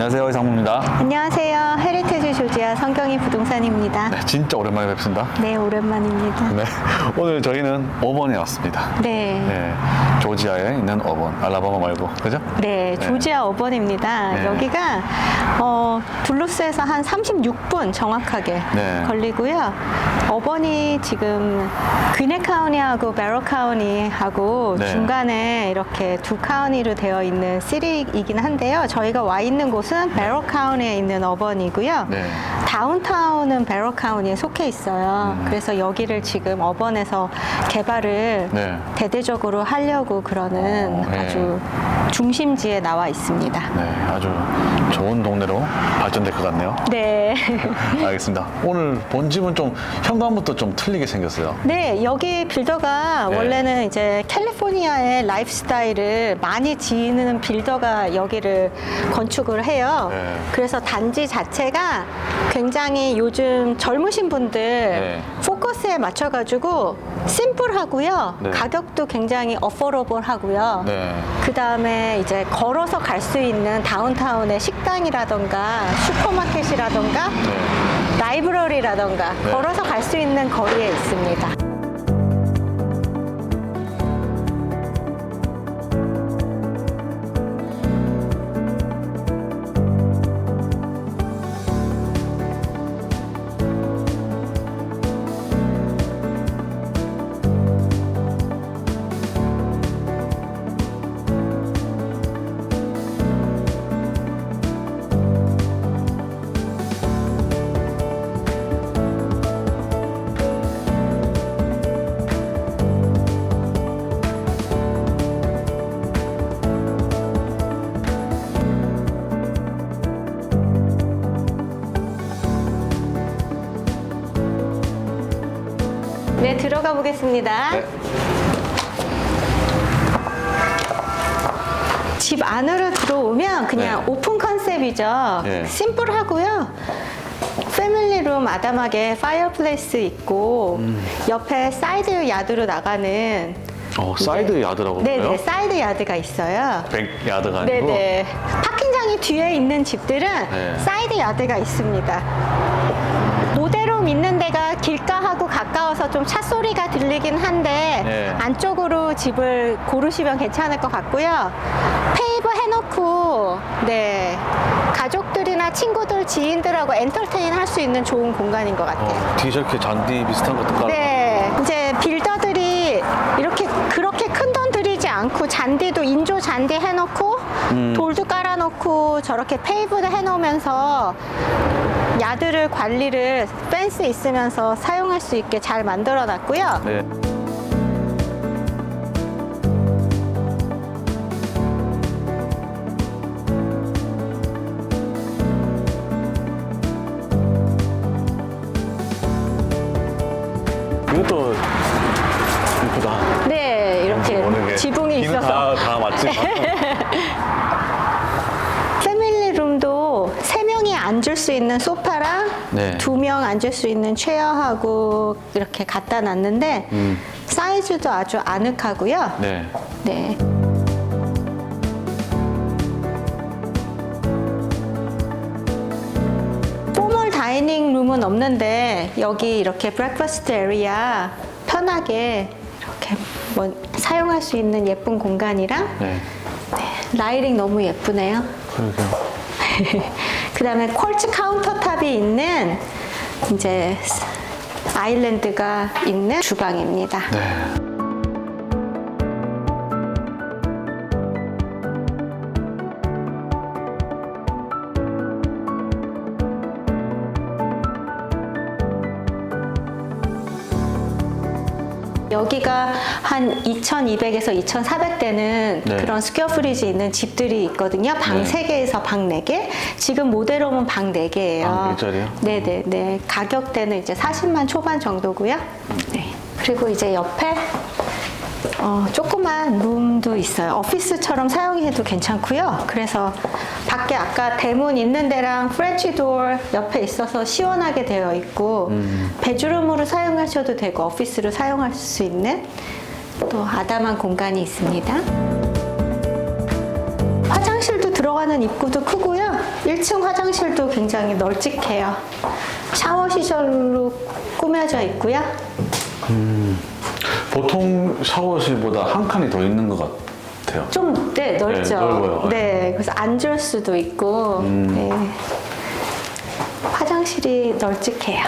안녕하세요 이상무입니다. 안녕하세요. 조지아 성경이 부동산입니다. 네, 진짜 오랜만에 뵙습니다. 네, 오랜만입니다. 네, 오늘 저희는 5번에 왔습니다. 네. 네, 조지아에 있는 5번, 알라바마 말고, 그죠? 네, 조지아 어번입니다. 네. 여기가 어, 둘루스에서 한 36분 정확하게 네. 걸리고요. 어번이 지금 귀네 카우니하고 베로 카우니하고 네. 중간에 이렇게 두 카우니로 되어 있는 시리이긴 한데요. 저희가 와 있는 곳은 베로 카우니에 있는 어번이고요. 네. 다운타운은 베로 카우니에 속해 있어요. 음. 그래서 여기를 지금 어번에서 개발을 네. 대대적으로 하려고 그러는 어, 네. 아주 중심지에 나와 있습니다. 네, 아주 좋은 동네로 발전될 것 같네요. 네. 알겠습니다. 오늘 본 집은 좀 현관부터 좀 틀리게 생겼어요. 네, 여기 빌더가 네. 원래는 이제 캘리포니아의 라이프 스타일을 많이 지니는 빌더가 여기를 건축을 해요. 네. 그래서 단지 자체가 굉장히 요즘 젊으신 분들 네. 포커스에 맞춰가지고 심플하고요. 네. 가격도 굉장히 어포러블 하고요. 네. 그 다음에 이제 걸어서 갈 수 있는 다운타운의 식 당이라던가 슈퍼마켓이라던가 네. 라이브러리라던가 네. 걸어서 갈 수 있는 거리에 있습니다. 들어가 보겠습니다. 네. 집 안으로 들어오면 그냥 네. 오픈 컨셉이죠. 네. 심플하고요. 패밀리룸 아담하게 파이어플레이스 있고 음. 옆에 사이드 야드로 나가는 어, 사이드 야드라고 네네 그래요? 사이드 야드가 있어요. 백 야드가 아니고. 네네 파킹장이 뒤에 있는 집들은 네. 사이드 야드가 있습니다. 모델홈 있는 데가 길가하고 가까워서 좀 차 소리가 들리긴 한데 네. 안쪽으로 집을 고르시면 괜찮을 것 같고요. 페이브 해놓고 네 가족들이나 친구들 지인들하고 엔터테인 할 수 있는 좋은 공간인 것 같아요. 어, 뒤에 저렇게 잔디 비슷한 것도 깔아. 네, 이제 빌더들이 이렇게 그렇게 큰 돈 들이지 않고 잔디도 인조 잔디 해놓고 음. 돌도 깔아놓고 저렇게 페이브드 해놓으면서 야드를 관리를 펜스 있으면서 사용할 수 있게 잘 만들어 놨고요. 네. 앉을 수 있는 소파랑 네. 두 명 앉을 수 있는 체어하고 이렇게 갖다 놨는데 음. 사이즈도 아주 아늑하고요. 네. 네. 포멀 다이닝 룸은 없는데 여기 이렇게 브렉퍼스트 에리아 편하게 이렇게 뭐 사용할 수 있는 예쁜 공간이랑 네. 라이팅 너무 예쁘네요. 그러게요. 그 다음에 퀄츠 카운터탑이 있는 이제 아일랜드가 있는 주방입니다. 네. 여기가 한 2,200에서 2,400대는 네. 그런 스퀘어 프리지 있는 집들이 있거든요. 방 네. 세 3개에서 방 4개. 지금 모델홈은 방 4개예요. 방 4개짜리요? 네 네 네. 가격대는 이제 40만 초반 정도고요. 네. 그리고 이제 옆에 어, 조그만 룸도 있어요. 오피스처럼 사용해도 괜찮고요. 그래서 밖에 아까 대문 있는 데랑 프렌치 도어 옆에 있어서 시원하게 되어 있고 베드룸으로 사용하셔도 되고 오피스로 사용할 수 있는 또 아담한 공간이 있습니다. 화장실도 들어가는 입구도 크고요. 1층 화장실도 굉장히 널찍해요. 샤워 시설로 꾸며져 있고요. 보통 샤워실보다 한 칸이 더 있는 것 같아요. 좀, 네, 넓죠. 네, 넓어요. 네, 그래서 앉을 수도 있고, 네. 화장실이 널찍해요.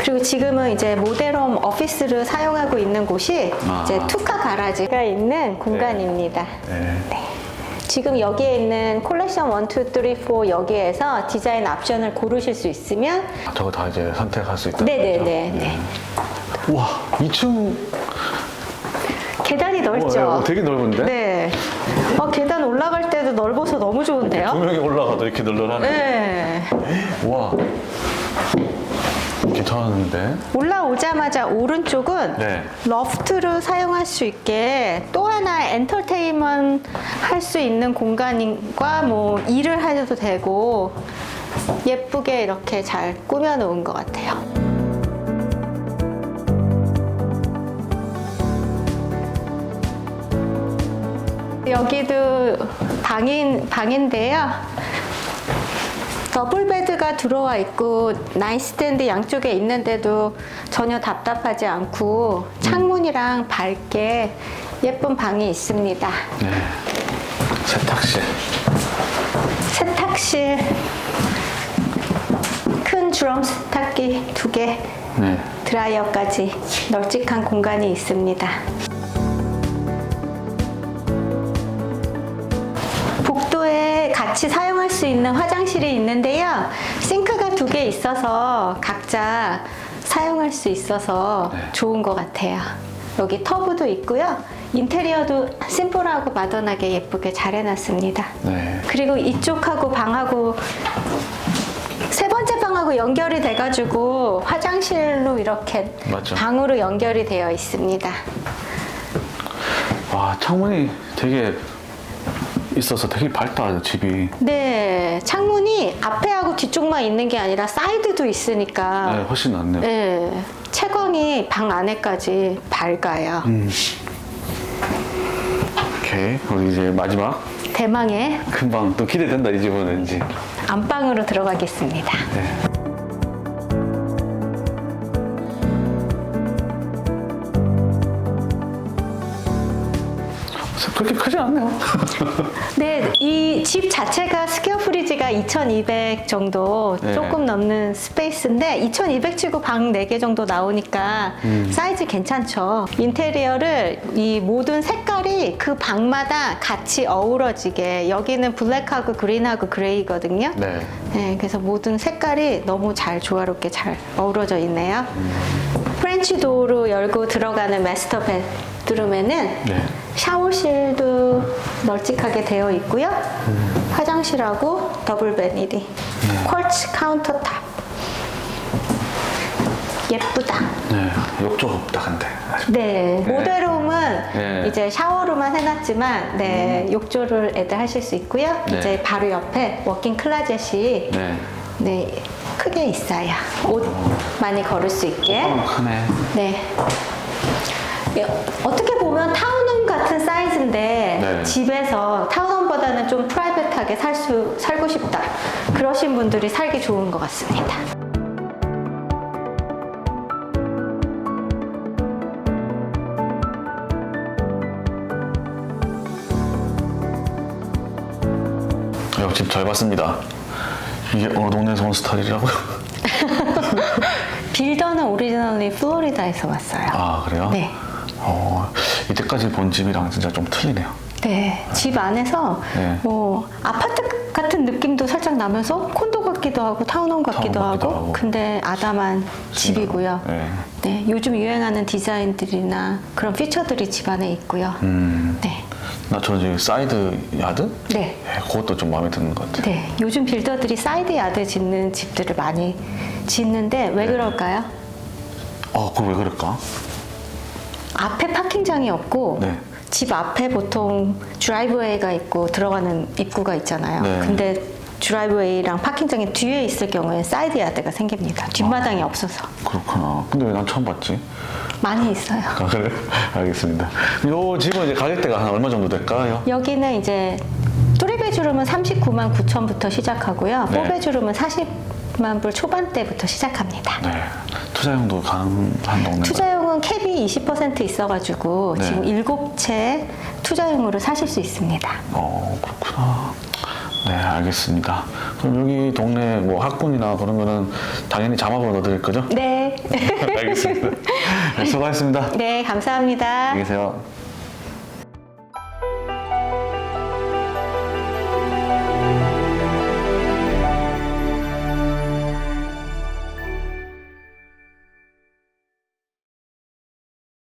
그리고 지금은 이제 모델홈 오피스를 사용하고 있는 곳이 아. 이제 투카 가라지가 있는 공간입니다. 네. 지금 여기에 있는 콜렉션 1, 2, 3, 4 여기에서 디자인 옵션을 고르실 수 있으면 저거 다 이제 선택할 수 있다. 네네네. 네. 와, 2층 계단이 넓죠? 어, 되게 넓은데? 네. 어, 계단 올라갈 때도 넓어서 너무 두 좋은데요? 명이 올라가도 이렇게 널널하네. 네. 와, 괜찮은데? 올라오자마자 오른쪽은 네. 러프트를 사용할 수 있게 또 하나 엔터테인먼트 할 수 있는 공간과 뭐 일을 해도 되고 예쁘게 이렇게 잘 꾸며 놓은 것 같아요. 여기도 방인, 방인데요. 더블 베드가 들어와 있고 나이스탠드 양쪽에 있는데도 전혀 답답하지 않고 창문이랑 밝게 예쁜 방이 있습니다. 네. 세탁실. 세탁실 큰 주럼 세탁기 두 개, 네. 드라이어까지 널찍한 공간이 있습니다. 같이 사용할 수 있는 화장실이 있는데요. 싱크가 두 개 있어서 각자 사용할 수 있어서 네. 좋은 것 같아요. 여기 터브도 있고요. 인테리어도 심플하고 마던하게 예쁘게 잘 해놨습니다. 네. 그리고 이쪽하고 방하고 세 번째 방하고 연결이 돼가지고 화장실로 이렇게 맞죠. 방으로 연결이 되어 있습니다. 와, 창문이 되게 있어서 되게 밝다, 집이. 네, 창문이 앞에하고 뒤쪽만 있는 게 아니라 사이드도 있으니까 네, 훨씬 낫네요. 네, 채광이 방 안에까지 밝아요. 음. 오케이. 우리 이제 마지막 대망의 금방 또 기대된다, 이 집은 왠지. 안방으로 들어가겠습니다. 네. 그렇게 크지 않네요. 네, 이 집 자체가 스퀘어 프리지가 2200 정도 네. 조금 넘는 스페이스인데 2200 치고 방 4개 정도 나오니까 음. 사이즈 괜찮죠. 인테리어를 이 모든 색깔이 그 방마다 같이 어우러지게 여기는 블랙하고 그린하고 그레이거든요. 네. 네, 그래서 모든 색깔이 너무 잘 조화롭게 잘 어우러져 있네요. 프렌치 도어로 열고 들어가는 마스터 베드룸에는 네. 샤워실도 널찍하게 되어 있고요. 화장실하고 더블 베니디, 퀄츠 카운터탑. 예쁘다. 네. 욕조 없다, 근데. 네, 네. 모델홈은 네. 이제 샤워로만 해놨지만, 네, 욕조를 애들 하실 수 있고요. 네. 이제 바로 옆에 워킹 클라젯이 네. 네, 크게 있어요. 옷 많이 걸을 수 있게. 어, 크네. 네. 예, 어떻게 보면 같은 사이즈인데 네. 집에서 타운홈보다는 좀 프라이빗하게 살 수, 살고 싶다. 그러신 분들이 살기 좋은 것 같습니다. 야, 집잘 봤습니다. 이게 어느 동네에서 온 스타일이라고요? 빌더는 오리지널리 플로리다에서 왔어요. 아, 그래요? 네. 어, 이때까지 본 집이랑 진짜 좀 틀리네요. 네, 집 안에서 네. 뭐 아파트 같은 느낌도 살짝 나면서 콘도 같기도 하고 타운홈 같기도 타운 같기도 하고, 하고. 근데 아담한 집이고요. 네. 네, 요즘 유행하는 디자인들이나 그런 피처들이 집 안에 있고요. 음. 네, 나 저 지금 사이드 야드? 네, 네, 그것도 좀 마음에 드는 것 같아요. 네. 요즘 빌더들이 사이드 야드 짓는 집들을 많이 짓는데 왜 네. 그럴까요? 어, 그거 왜 그럴까? 앞에 파킹장이 없고 네. 집 앞에 보통 드라이브웨이가 있고 들어가는 입구가 있잖아요. 네. 근데 드라이브웨이랑 파킹장이 뒤에 있을 경우에 사이드 야드가 생깁니다. 뒷마당이 없어서 그렇구나. 근데 왜 난 처음 봤지? 많이 있어요. 아, 그래? 알겠습니다. 요 집은 이제 가격대가 한 얼마 정도 될까요? 여기는 이제 뚜리베드룸은 39만 9천부터 시작하고요. 네. 포베드룸은 40만 불 초반대부터 시작합니다. 네. 투자용도 가능한 동네. 투자 용은 캡이 20% 있어가지고 네. 지금 7채 투자용으로 사실 수 있습니다. 어, 그렇구나. 네, 알겠습니다. 그럼 여기 동네 뭐 학군이나 그런 거는 당연히 자막으로 넣어드릴 거죠? 네. 알겠습니다. 네, 수고하셨습니다. 네, 감사합니다. 안녕히 계세요.